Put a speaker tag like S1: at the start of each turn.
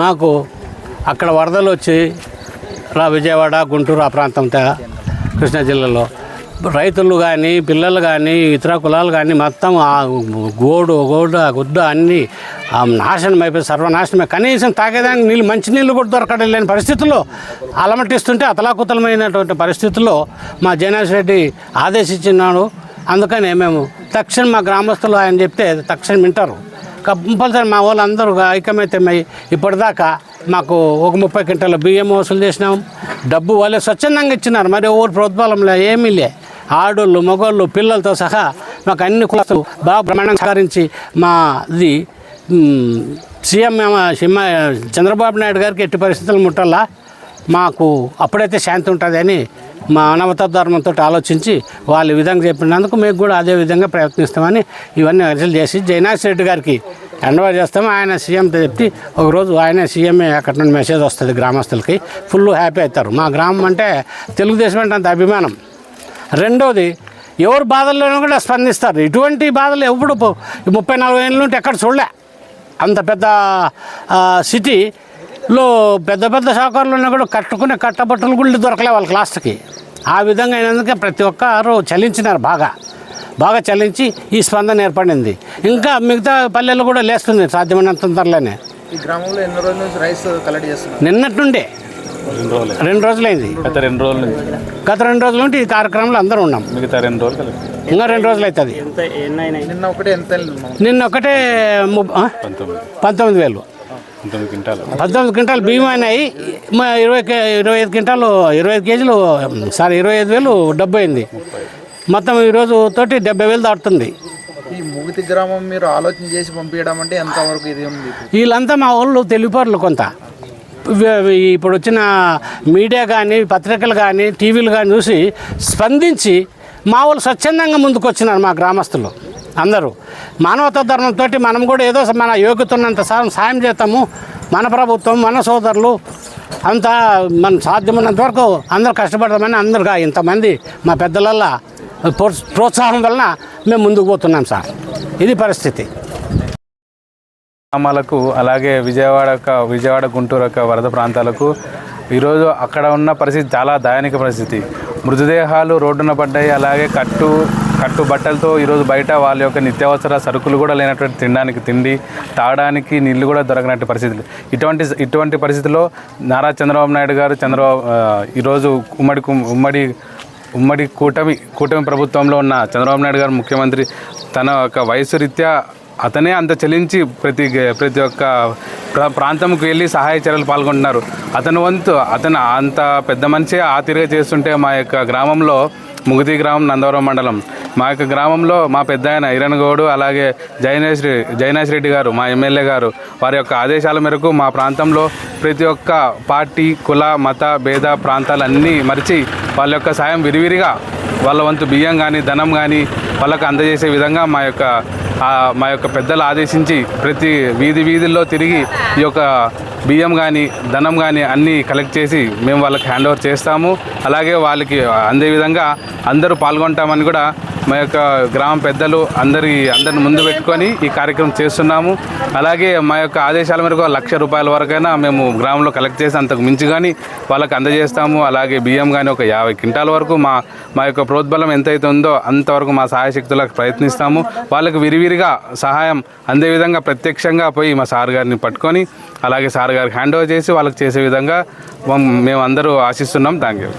S1: మాకు అక్కడ వరదలు వచ్చి రా విజయవాడ గుంటూరు ఆ ప్రాంతంతో కృష్ణా జిల్లాలో. రైతులు కానీ పిల్లలు కానీ ఇతర కులాలు కానీ మొత్తం ఆ గోడు గోడు ఆ గుడ్డ అన్నీ ఆ నాశనం అయిపోయి సర్వనాశనమే. కనీసం తాగేదానికి నీళ్ళు మంచి నీళ్ళు కూడా దొరకడం లేని పరిస్థితుల్లో అలమటిస్తుంటే అతలాకుతలమైనటువంటి పరిస్థితుల్లో మా జయనాథ్ రెడ్డి ఆదేశించినాడు. అందుకనే మేము తక్షణం మా గ్రామస్తులు ఆయన చెప్తే తక్షణం వింటారు. కంపల్సరీ మా వాళ్ళు అందరూ ఐక్యమైతమై ఇప్పటిదాకా మాకు ఒక ముప్పై క్వింటాల బియ్యం వసూలు చేసినాం. డబ్బు వాళ్ళే స్వచ్ఛందంగా ఇచ్చినారు. మరి ఎవరు ప్రోద్బలంలో ఏమీ లే. ఆడోళ్ళు మగోళ్ళు పిల్లలతో సహా మాకు అన్ని కులస్తులు బాగా బ్రహ్మాండంగా సహకరించి మాది ఇది సీఎం సింహ చంద్రబాబు నాయుడు గారికి ఎట్టి పరిస్థితులు ముట్టాలా మాకు అప్పుడైతే శాంతి ఉంటుంది అని మానవతా ధర్మంతో ఆలోచించి వాళ్ళు విధంగా చెప్పినందుకు మేము కూడా అదే విధంగా ప్రయత్నిస్తామని ఇవన్నీ అరెస్టులు చేసి జయనాథ్ రెడ్డి గారికి ఎండవా చేస్తాము. ఆయన సీఎంతో చెప్పి ఒకరోజు ఆయన సీఎంఏ అక్కడ నుండి మెసేజ్ వస్తుంది గ్రామస్తులకి. ఫుల్ హ్యాపీ అవుతారు. మా గ్రామం అంటే తెలుగుదేశం అంటే అంత అభిమానం. రెండోది ఎవరు బాధల్లోనూ కూడా స్పందిస్తారు. ఇటువంటి బాధలు ఎప్పుడు ముప్పై నలభై ఏళ్ళ నుండి ఎక్కడ చూడలే. అంత పెద్ద సిటీలో పెద్ద పెద్ద షాకారులు ఉన్నా కూడా కట్టుకునే కట్టబట్టలు కూడా దొరకలే వాళ్ళ లాస్ట్కి. ఆ విధంగా అయినందుకే ప్రతి ఒక్కరు చలించినారు బాగా. బాగా చలించి ఈ స్పందన ఏర్పడింది. ఇంకా మిగతా పల్లెలు కూడా లేస్తుంది సాధ్యమైనంత తొందరలోనే.
S2: ఈ గ్రామంలో ఎన్ని రోజుల నుంచి రైస్ కలెక్ట్ చేస్తున్నారు?
S1: నిన్నటి నుండే.
S3: రెండు రోజులు.
S1: రెండు రోజులైంది.
S3: గత రెండు రోజుల నుంచి.
S1: గత రెండు రోజుల నుండి ఈ కార్యక్రమంలో అందరూ ఉన్నాం.
S3: మిగతా రెండు రోజులు
S1: ఇంకా రెండు రోజులు అవుతుంది.
S2: నిన్న ఒకటే ఎంత?
S1: నిన్న ఒకటే?
S3: పంతొమ్మిది
S1: వేలు. పద్దెనిమిది క్వింటాలు బియ్యం అయినాయి. మా ఇరవై కే- ఇరవై ఐదు క్వింటాలు ఇరవై ఐదు కేజీలు సారీ ఇరవై ఐదు వేలు డబ్బు అయింది. మొత్తం ఈరోజు తోటి డెబ్బై వేలు దాటుతుంది.
S2: ఈ ముగితి గ్రామం మీరు ఆలోచన చేసి పంపించడం అంటే ఎంతవరకు ఇది ఉంది?
S1: వీళ్ళంతా మా వాళ్ళు తెలివిపరులు కొంత. ఇప్పుడు వచ్చిన మీడియా కానీ పత్రికలు కానీ టీవీలు కానీ చూసి స్పందించి మా వాళ్ళు స్వచ్ఛందంగా ముందుకు వచ్చినారు మా గ్రామస్తులు. అందరూ. మానవతా ధర్మంతో మనం కూడా ఏదో మన యోగ్యత ఉన్నంత సా- సాయం చేస్తాము. మన ప్రభుత్వం మన సోదరులు అంతా మన సాధ్యమైనంత వరకు అందరూ కష్టపడతామని అందరుగా ఇంతమంది మా పెద్దలల్లా ప్రోత్స- ప్రోత్సాహం వలన మేము ముందుకు పోతున్నాం సార్. ఇది పరిస్థితి.
S3: గ్రామాలకు అలాగే విజయవాడ యొక్క- విజయవాడ గుంటూరు యొక్క వరద ప్రాంతాలకు ఈరోజు అక్కడ ఉన్న పరిస్థితి చాలా దయానిక పరిస్థితి. మృతదేహాలు రోడ్డున పడ్డాయి. అలాగే కట్టు కట్టు బట్టలతో ఈరోజు బయట వాళ్ళ యొక్క నిత్యావసర సరుకులు కూడా లేనటువంటి తినడానికి తిండి తాగడానికి నీళ్ళు కూడా దొరకనటువంటి పరిస్థితులు. ఇటువంటి ఇటువంటి పరిస్థితుల్లో నారా చంద్రబాబు నాయుడు గారు చంద్రబాబు ఈరోజు ఉమ్మడి ఉమ్మడి ఉమ్మడి కూటమి కూటమి ప్రభుత్వంలో ఉన్న చంద్రబాబు నాయుడు గారు ముఖ్యమంత్రి తన యొక్క వయసు రీత్యా అతనే అంత చెల్లించి ప్రతి ప్రతి ఒక్క ప్రా ప్రాంతంకి వెళ్ళి సహాయ చర్యలు పాల్గొంటున్నారు. అతని వంతు అతను అంత పెద్ద మనిషి ఆతిరిగా చేస్తుంటే మా యొక్క గ్రామంలో ముగిది గ్రామం నందవరం మండలం. మా యొక్క గ్రామంలో మా పెద్ద ఆయన ఇరణగౌడు అలాగే జైనేష్ రె- జైనేష్ రెడ్డి గారు మా ఎమ్మెల్యే గారు వారి యొక్క ఆదేశాల మేరకు మా ప్రాంతంలో ప్రతి ఒక్క పార్టీ కుల మత భేద ప్రాంతాలన్నీ మరిచి వాళ్ళ యొక్క సాయం విరివిరిగా వాళ్ళ వంతు బియ్యం కానీ ధనం కానీ వాళ్ళకు అందజేసే విధంగా మా యొక్క మా యొక్క పెద్దలు ఆదేశించి ప్రతి వీధి వీధుల్లో తిరిగి ఈ యొక్క బియ్యం కానీ ధనం కానీ అన్నీ కలెక్ట్ చేసి మేము వాళ్ళకి హ్యాండ్ ఓవర్ చేస్తాము. అలాగే వాళ్ళకి అందే విధంగా అందరూ పాల్గొంటామని కూడా మా యొక్క గ్రామ పెద్దలు అందరి అందరిని ముందు పెట్టుకొని ఈ కార్యక్రమం చేస్తున్నాము. అలాగే మా యొక్క ఆదేశాల మేరకు లక్ష రూపాయల వరకైనా మేము గ్రామంలో కలెక్ట్ చేసి అంతకు మించి కానీ వాళ్ళకి అందజేస్తాము. అలాగే బియ్యం కానీ ఒక యాభై క్వింటాల వరకు మా మా యొక్క ప్రోద్బలం ఎంతైతే ఉందో అంతవరకు మా సహాయశక్తులకు ప్రయత్నిస్తాము. వాళ్ళకి విరివిరిగా సహాయం అందే విధంగా ప్రత్యక్షంగా పోయి మా సార్ గారిని పట్టుకొని అలాగే సార్ గారికి హ్యాండ్ ఓవర్ చేసి వాళ్ళకి చేసే విధంగా మేము అందరూ ఆశిస్తున్నాం. Thank you